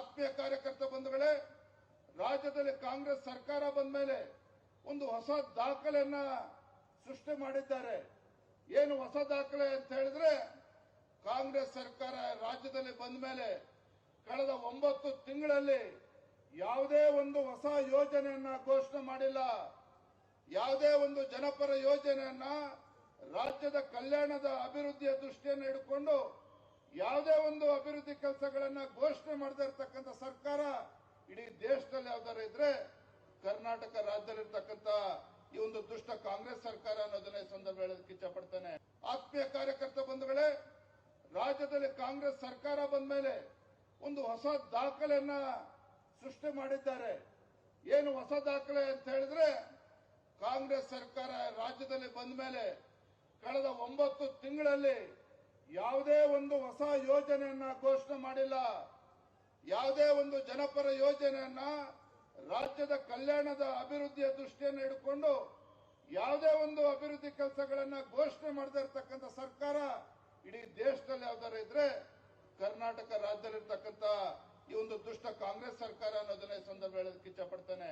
ಆತ್ಮೀಯ ಕಾರ್ಯಕರ್ತ ಬಂಧುಗಳೇ, ರಾಜ್ಯದಲ್ಲಿ ಕಾಂಗ್ರೆಸ್ ಸರ್ಕಾರ ಬಂದ ಮೇಲೆ ಒಂದು ಹೊಸ ದಾಖಲೆಯನ್ನ ಸೃಷ್ಟಿ ಮಾಡಿದ್ದಾರೆ. ಏನು ಹೊಸ ದಾಖಲೆ ಅಂತ ಹೇಳಿದ್ರೆ, ಕಾಂಗ್ರೆಸ್ ಸರ್ಕಾರ ರಾಜ್ಯದಲ್ಲಿ ಬಂದ ಮೇಲೆ ಕಳೆದ ಒಂಬತ್ತು ತಿಂಗಳಲ್ಲಿ ಯಾವುದೇ ಒಂದು ಹೊಸ ಯೋಜನೆಯನ್ನ ಘೋಷಣೆ ಮಾಡಿಲ್ಲ. ಯಾವುದೇ ಒಂದು ಜನಪರ ಯೋಜನೆಯನ್ನ ರಾಜ್ಯದ ಕಲ್ಯಾಣದ ಅಭಿವೃದ್ಧಿಯ ದೃಷ್ಟಿಯನ್ನು ಇಟ್ಟುಕೊಂಡು ಯಾವುದೇ ಒಂದು ಅಭಿವೃದ್ಧಿ ಕೆಲಸಗಳನ್ನ ಘೋಷಣೆ ಮಾಡದೇ ಇರತಕ್ಕಂಥ ಸರ್ಕಾರ ಇಡೀ ದೇಶದಲ್ಲಿ ಯಾವ್ದಾರು ಇದ್ರೆ ಕರ್ನಾಟಕ ರಾಜ್ಯದಲ್ಲಿರ್ತಕ್ಕಂಥ ಈ ಒಂದು ದುಷ್ಟ ಕಾಂಗ್ರೆಸ್ ಸರ್ಕಾರ ಅನ್ನೋದನ್ನ ಸಂದರ್ಭ ಹೇಳೋದಕ್ಕೆ ಇಚ್ಛಪಡ್ತೇನೆ. ಆತ್ಮೀಯ ಕಾರ್ಯಕರ್ತ ಬಂಧುಗಳೇ, ರಾಜ್ಯದಲ್ಲಿ ಕಾಂಗ್ರೆಸ್ ಸರ್ಕಾರ ಬಂದ ಮೇಲೆ ಒಂದು ಹೊಸ ದಾಖಲೆಯನ್ನ ಸೃಷ್ಟಿ ಮಾಡಿದ್ದಾರೆ. ಏನು ಹೊಸ ದಾಖಲೆ ಅಂತ ಹೇಳಿದ್ರೆ ಕಾಂಗ್ರೆಸ್ ಸರ್ಕಾರ ರಾಜ್ಯದಲ್ಲಿ ಬಂದ ಮೇಲೆ ಕಳೆದ ಒಂಬತ್ತು ತಿಂಗಳಲ್ಲಿ ಯಾವುದೇ ಒಂದು ಹೊಸ ಯೋಜನೆಯನ್ನ ಘೋಷಣೆ ಮಾಡಿಲ್ಲ. ಯಾವುದೇ ಒಂದು ಜನಪರ ಯೋಜನೆಯನ್ನ ರಾಜ್ಯದ ಕಲ್ಯಾಣದ ಅಭಿವೃದ್ಧಿಯ ದೃಷ್ಟಿಯನ್ನು ಇಟ್ಟುಕೊಂಡು ಯಾವುದೇ ಒಂದು ಅಭಿವೃದ್ಧಿ ಕೆಲಸಗಳನ್ನ ಘೋಷಣೆ ಮಾಡದೇ ಇರತಕ್ಕಂಥ ಸರ್ಕಾರ ಇಡೀ ದೇಶದಲ್ಲಿ ಯಾವ್ದಾರ ಇದ್ರೆ ಕರ್ನಾಟಕ ರಾಜ್ಯದಲ್ಲಿರ್ತಕ್ಕಂಥ ಈ ಒಂದು ದುಷ್ಟ ಕಾಂಗ್ರೆಸ್ ಸರ್ಕಾರ ಅನ್ನೋದನ್ನ ಈ ಸಂದರ್ಭ ಹೇಳೋದಕ್ಕೆ ಇಚ್ಛಪಡ್ತೇನೆ